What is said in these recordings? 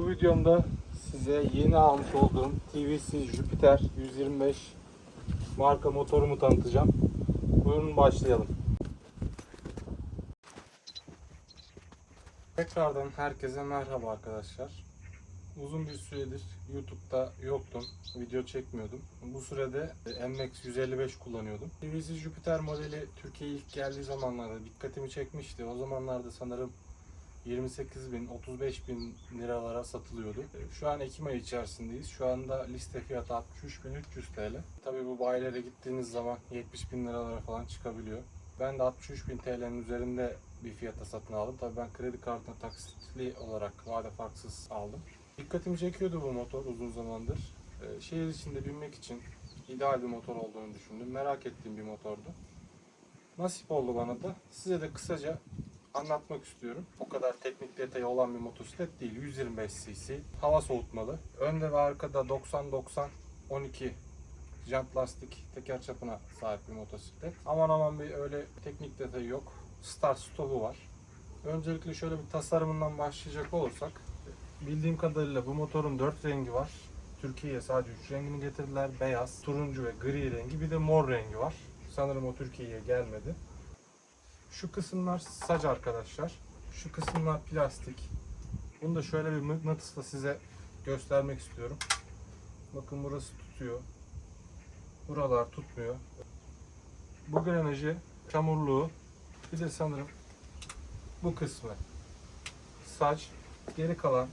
Bu videomda size yeni almış olduğum TVC Jupiter 125 marka motorumu tanıtacağım. Buyurun başlayalım. Tekrardan herkese merhaba arkadaşlar. Uzun bir süredir YouTube'da yoktum. Video çekmiyordum. Bu sürede MX 155 kullanıyordum. TVC Jupiter modeli Türkiye'ye ilk geldiği zamanlarda dikkatimi çekmişti. O zamanlarda sanırım 28 bin, 35 bin liralara satılıyordu. Şu an Ekim ayı içerisindeyiz. Şu anda liste fiyatı 63.300 TL. Tabii bu bayilere gittiğiniz zaman 70 bin liralara falan çıkabiliyor. Ben de 63 bin TL'nin üzerinde bir fiyata satın aldım. Tabii ben kredi kartına taksitli olarak vade farksız aldım. Dikkatimi çekiyordu bu motor uzun zamandır. Ee, şehir içinde binmek için ideal bir motor olduğunu düşündüm. Merak ettiğim bir motordu. Nasip oldu bana da. Size de kısaca anlatmak istiyorum. O kadar teknik detayı olan bir motosiklet değil. 125 cc. Hava soğutmalı. Önde ve arkada 90-90 12 jant lastik teker çapına sahip bir motosiklet. Aman aman bir öyle teknik detayı yok. Start stopu var. Öncelikle şöyle bir tasarımından başlayacak olursak bildiğim kadarıyla bu motorun 4 rengi var. Türkiye'ye sadece 3 rengini getirdiler. Beyaz, turuncu ve gri rengi. Bir de mor rengi var. Sanırım o Türkiye'ye gelmedi. Şu kısımlar sac arkadaşlar. Şu kısımlar plastik. Bunu da şöyle bir mıknatısla size göstermek istiyorum. Bakın burası tutuyor. Buralar tutmuyor. Bu granajı, çamurluğu, bir de sanırım bu kısmı saç, geri kalan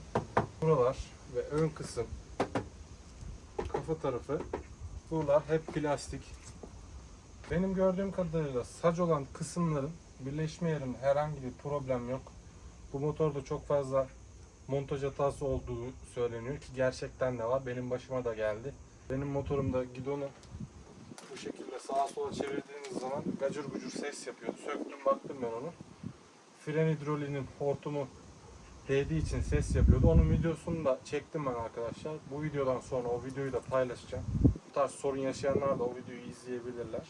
buralar ve ön kısım kafa tarafı buralar hep plastik. Benim gördüğüm kadarıyla sac olan kısımların birleşme yerinde herhangi bir problem yok. Bu motorda çok fazla montaj hatası olduğu söyleniyor ki gerçekten de var. Benim başıma da geldi. Benim motorumda gidonu bu şekilde sağa sola çevirdiğiniz zaman gacır gucur ses yapıyordu. Söktüm baktım ben onu. Fren hidroliğinin hortumu değdiği için ses yapıyordu. Onun videosunu da çektim ben arkadaşlar. Bu videodan sonra o videoyu da paylaşacağım. Bu tarz sorun yaşayanlar da o videoyu izleyebilirler.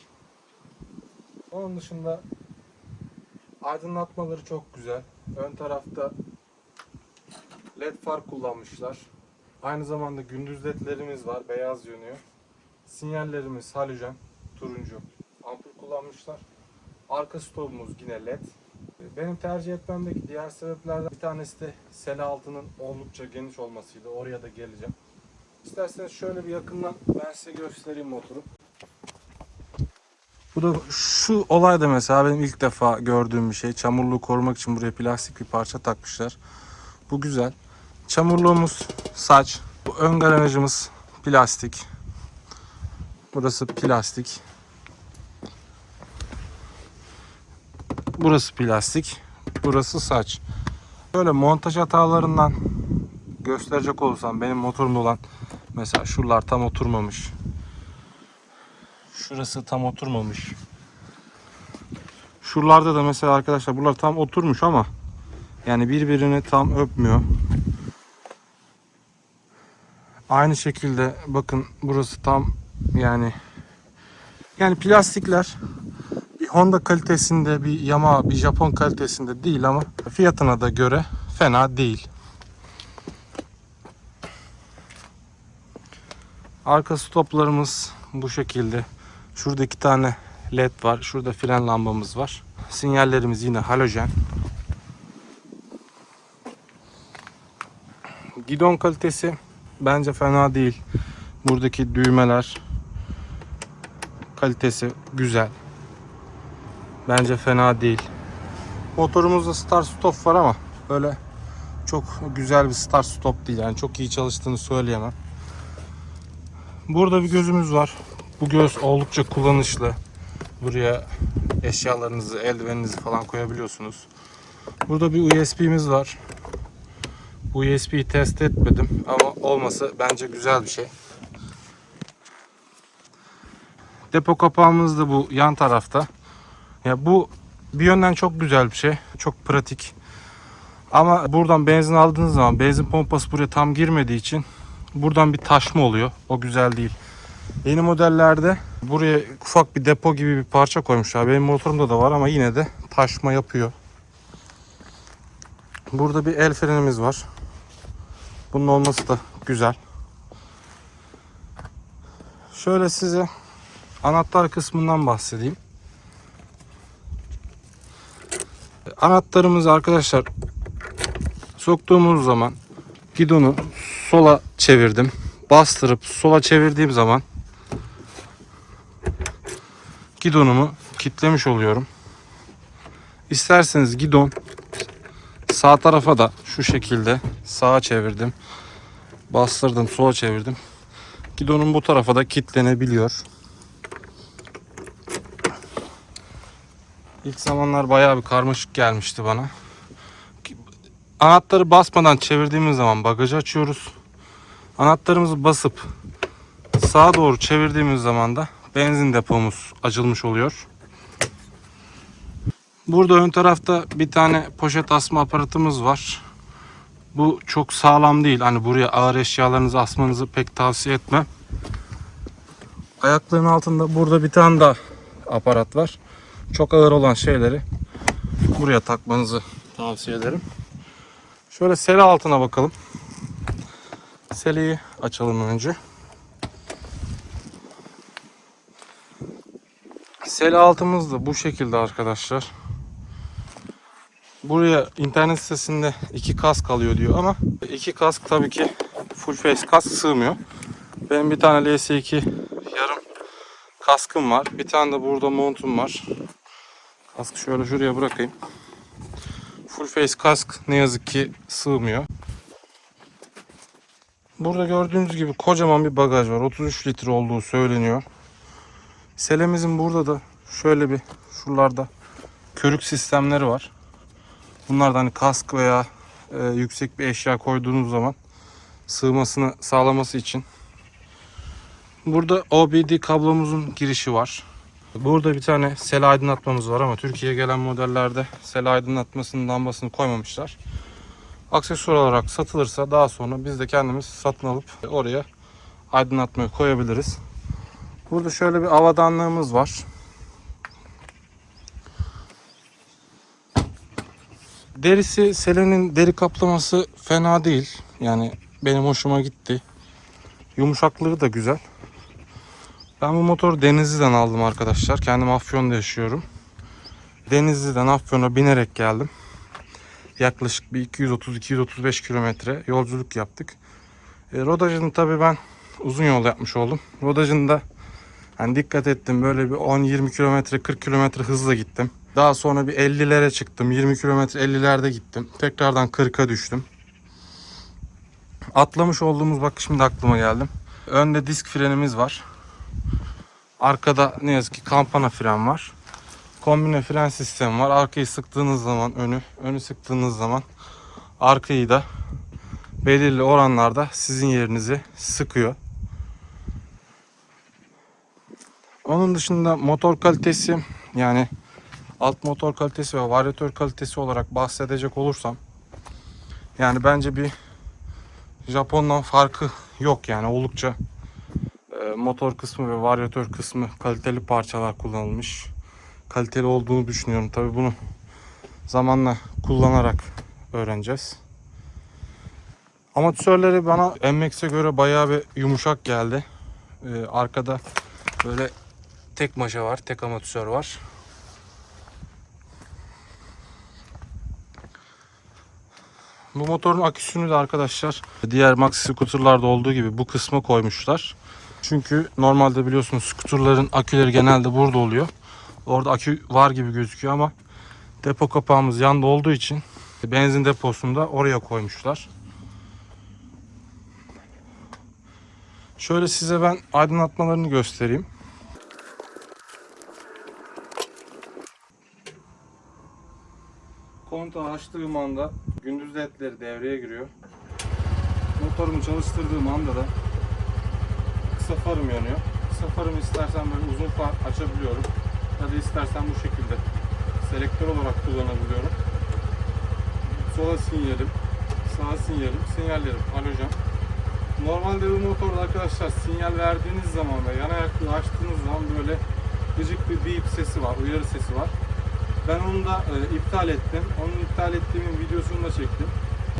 Onun dışında aydınlatmaları çok güzel. Ön tarafta led far kullanmışlar. Aynı zamanda gündüz ledlerimiz var. Beyaz yanıyor. Sinyallerimiz halojen, turuncu ampul kullanmışlar. Arka stopumuz yine led. Benim tercih etmemdeki diğer sebeplerden bir tanesi de sele altının oldukça geniş olmasıydı. Oraya da geleceğim. İsterseniz şöyle bir yakından ben size göstereyim motoru. Bu da şu olay da mesela benim ilk defa gördüğüm bir şey. Çamurluğu korumak için buraya plastik bir parça takmışlar. Bu güzel. Çamurluğumuz saç. Bu ön granajımız plastik. Burası plastik. Burası plastik. Burası saç. Böyle montaj hatalarından gösterecek olursam benim motorumda olan mesela şuralar tam oturmamış. Şurası tam oturmamış. Şuralarda da mesela arkadaşlar buralar tam oturmuş ama yani birbirini tam öpmüyor. Aynı şekilde bakın burası tam yani yani plastikler bir Honda kalitesinde bir Yamaha bir Japon kalitesinde değil ama fiyatına da göre fena değil. Arka stoplarımız bu şekilde. Şurada iki tane led var. Şurada fren lambamız var. Sinyallerimiz yine halojen. Gidon kalitesi bence fena değil. Buradaki düğmeler kalitesi güzel. Bence fena değil. Motorumuzda start stop var ama böyle çok güzel bir start stop değil. Yani çok iyi çalıştığını söyleyemem. Burada bir gözümüz var. Bu göz oldukça kullanışlı. Buraya eşyalarınızı, eldiveninizi falan koyabiliyorsunuz. Burada bir USB'miz var. Bu USB'yi test etmedim ama olması bence güzel bir şey. Depo kapağımız da bu yan tarafta. Ya bu bir yönden çok güzel bir şey. Çok pratik. Ama buradan benzin aldığınız zaman benzin pompası buraya tam girmediği için buradan bir taşma oluyor. O güzel değil. Yeni modellerde buraya ufak bir depo gibi bir parça koymuşlar. Benim motorumda da var ama yine de taşma yapıyor. Burada bir el frenimiz var. Bunun olması da güzel. Şöyle size anahtar kısmından bahsedeyim. Anahtarımızı arkadaşlar soktuğumuz zaman gidonu sola çevirdim. Bastırıp sola çevirdiğim zaman gidonumu kitlemiş oluyorum. İsterseniz gidon sağ tarafa da şu şekilde sağa çevirdim. Bastırdım sola çevirdim. Gidonun bu tarafa da kilitlenebiliyor. İlk zamanlar bayağı bir karmaşık gelmişti bana. Anahtarı basmadan çevirdiğimiz zaman bagajı açıyoruz. Anahtarımızı basıp sağa doğru çevirdiğimiz zaman da benzin depomuz açılmış oluyor. Burada ön tarafta bir tane poşet asma aparatımız var. Bu çok sağlam değil. Hani buraya ağır eşyalarınızı asmanızı pek tavsiye etmem. Ayakların altında burada bir tane daha aparat var. Çok ağır olan şeyleri buraya takmanızı tavsiye ederim. Şöyle sele altına bakalım. Seleyi açalım önce. Sele altımız da bu şekilde arkadaşlar. Buraya internet sitesinde iki kask alıyor diyor ama iki kask tabii ki full face kask sığmıyor. Benim bir tane LS2 yarım kaskım var. Bir tane de burada montum var. Kaskı şöyle şuraya bırakayım. Full face kask ne yazık ki sığmıyor. Burada gördüğünüz gibi kocaman bir bagaj var. 33 litre olduğu söyleniyor. Selemizin burada da şöyle bir şuralarda körük sistemleri var. Bunlardan hani kask veya e, yüksek bir eşya koyduğunuz zaman sığmasını sağlaması için. Burada OBD kablomuzun girişi var. Burada bir tane sel aydınlatmamız var ama Türkiye'ye gelen modellerde sel aydınlatmasının lambasını koymamışlar. Aksesuar olarak satılırsa daha sonra biz de kendimiz satın alıp oraya aydınlatmayı koyabiliriz. Burada şöyle bir avadanlığımız var. Derisi Selen'in deri kaplaması fena değil. Yani benim hoşuma gitti. Yumuşaklığı da güzel. Ben bu motoru Denizli'den aldım arkadaşlar. Kendim Afyon'da yaşıyorum. Denizli'den Afyon'a binerek geldim. Yaklaşık bir 230-235 kilometre yolculuk yaptık. E, rodajını tabii ben uzun yol yapmış oldum. Rodajında hani dikkat ettim böyle bir 10-20 kilometre 40 kilometre hızla gittim. Daha sonra bir 50'lere çıktım. 20 kilometre 50'lerde gittim. Tekrardan 40'a düştüm. Atlamış olduğumuz bak şimdi aklıma geldim. Önde disk frenimiz var. Arkada ne yazık ki kampana fren var. Kombine fren sistemi var. Arkayı sıktığınız zaman önü, önü sıktığınız zaman arkayı da belirli oranlarda sizin yerinizi sıkıyor. Onun dışında motor kalitesi yani alt motor kalitesi ve varyatör kalitesi olarak bahsedecek olursam yani bence bir Japon'dan farkı yok yani oldukça e, motor kısmı ve varyatör kısmı kaliteli parçalar kullanılmış. Kaliteli olduğunu düşünüyorum. Tabi bunu zamanla kullanarak öğreneceğiz. Amatörleri bana MX'e göre bayağı bir yumuşak geldi. E, arkada böyle tek maşa var, tek amatör var. Bu motorun aküsünü de arkadaşlar diğer maxi scooterlarda olduğu gibi bu kısma koymuşlar. Çünkü normalde biliyorsunuz skuterların aküleri genelde burada oluyor. Orada akü var gibi gözüküyor ama depo kapağımız yanda olduğu için benzin deposunu da oraya koymuşlar. Şöyle size ben aydınlatmalarını göstereyim. Kontağı açtığım anda gündüz ledleri devreye giriyor. Motorumu çalıştırdığım anda da kısa farım yanıyor. Kısa farımı istersen böyle uzun far açabiliyorum. Ya da istersen bu şekilde selektör olarak kullanabiliyorum. Sola sinyalim, sağa sinyalim, sinyallerim halojen. Normalde bu motorda arkadaşlar sinyal verdiğiniz zaman ve yana yaklığı açtığınız zaman böyle gıcık bir beep sesi var, uyarı sesi var. Ben onu da e, iptal ettim. Onun iptal ettiğimin videosunu da çektim.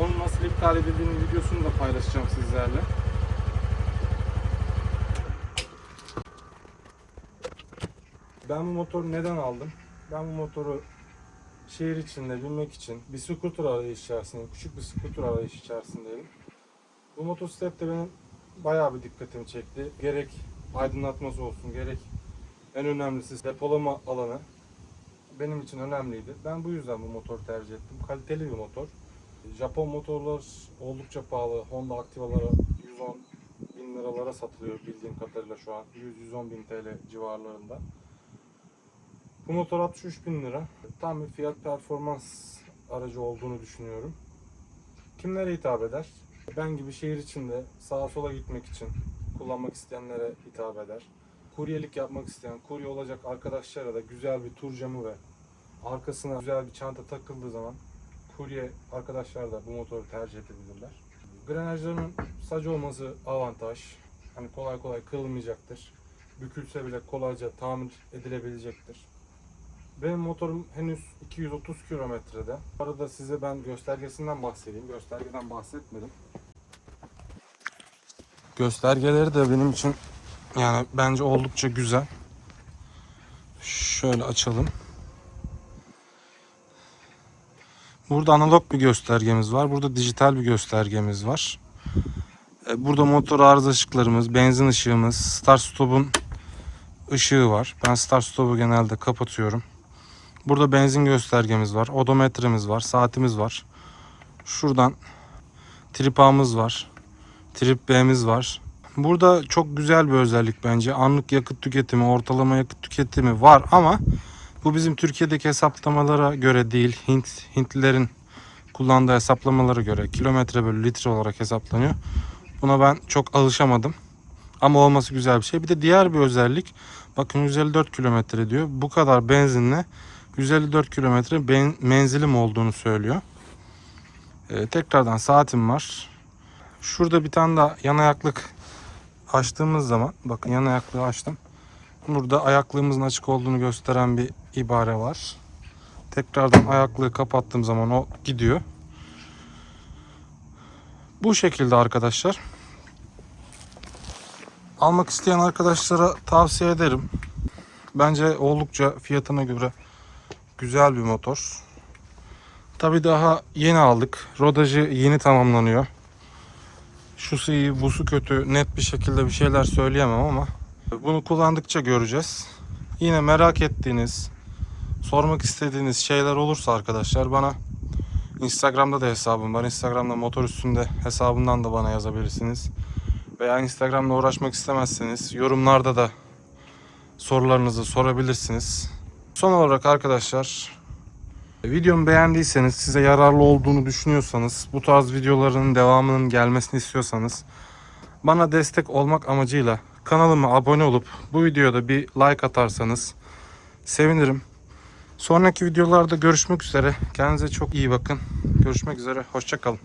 Onun nasıl iptal edildiğinin videosunu da paylaşacağım sizlerle. Ben bu motoru neden aldım? Ben bu motoru şehir içinde binmek için bir scooter arayış içerisindeyim. Küçük bir scooter arayış içerisindeyim. Bu motosiklet de benim bayağı bir dikkatimi çekti. Gerek aydınlatması olsun, gerek en önemlisi depolama alanı benim için önemliydi. Ben bu yüzden bu motoru tercih ettim. Kaliteli bir motor. Japon motorlar oldukça pahalı. Honda Activa'lara 110 bin liralara satılıyor bildiğim kadarıyla şu an. 100-110 bin TL civarlarında. Bu motor 63 bin lira. Tam bir fiyat performans aracı olduğunu düşünüyorum. Kimlere hitap eder? Ben gibi şehir içinde sağa sola gitmek için kullanmak isteyenlere hitap eder. Kuryelik yapmak isteyen, kurye olacak arkadaşlara da güzel bir tur camı ve arkasına güzel bir çanta takıldığı zaman kurye arkadaşlar da bu motoru tercih edebilirler. Grenajlarının sac olması avantaj. Hani kolay kolay kırılmayacaktır. Bükülse bile kolayca tamir edilebilecektir. Benim motorum henüz 230 kilometrede. Bu arada size ben göstergesinden bahsedeyim. Göstergeden bahsetmedim. Göstergeleri de benim için yani bence oldukça güzel. Şöyle açalım. Burada analog bir göstergemiz var. Burada dijital bir göstergemiz var. E, Burada motor arıza ışıklarımız, benzin ışığımız, start stop'un ışığı var. Ben start stop'u genelde kapatıyorum. Burada benzin göstergemiz var. Odometremiz var. Saatimiz var. Şuradan trip A'mız var. Trip B'miz var. Burada çok güzel bir özellik bence. Anlık yakıt tüketimi, ortalama yakıt tüketimi var ama bu bizim Türkiye'deki hesaplamalara göre değil. Hint Hintlilerin kullandığı hesaplamalara göre kilometre bölü litre olarak hesaplanıyor. Buna ben çok alışamadım. Ama olması güzel bir şey. Bir de diğer bir özellik. Bakın 154 kilometre diyor. Bu kadar benzinle 154 kilometre ben- menzilim olduğunu söylüyor. Ee, tekrardan saatim var. Şurada bir tane daha yan ayaklık açtığımız zaman bakın yan ayaklığı açtım. Burada ayaklığımızın açık olduğunu gösteren bir ibare var. Tekrardan ayaklığı kapattığım zaman o gidiyor. Bu şekilde arkadaşlar. Almak isteyen arkadaşlara tavsiye ederim. Bence oldukça fiyatına göre güzel bir motor. Tabi daha yeni aldık. Rodajı yeni tamamlanıyor. Şusu iyi, busu kötü net bir şekilde bir şeyler söyleyemem ama bunu kullandıkça göreceğiz. Yine merak ettiğiniz, sormak istediğiniz şeyler olursa arkadaşlar bana Instagram'da da hesabım var. Instagram'da motor üstünde hesabından da bana yazabilirsiniz. Veya Instagram'la uğraşmak istemezseniz yorumlarda da sorularınızı sorabilirsiniz. Son olarak arkadaşlar videomu beğendiyseniz size yararlı olduğunu düşünüyorsanız bu tarz videoların devamının gelmesini istiyorsanız bana destek olmak amacıyla kanalıma abone olup bu videoda bir like atarsanız sevinirim. Sonraki videolarda görüşmek üzere. Kendinize çok iyi bakın. Görüşmek üzere. Hoşçakalın.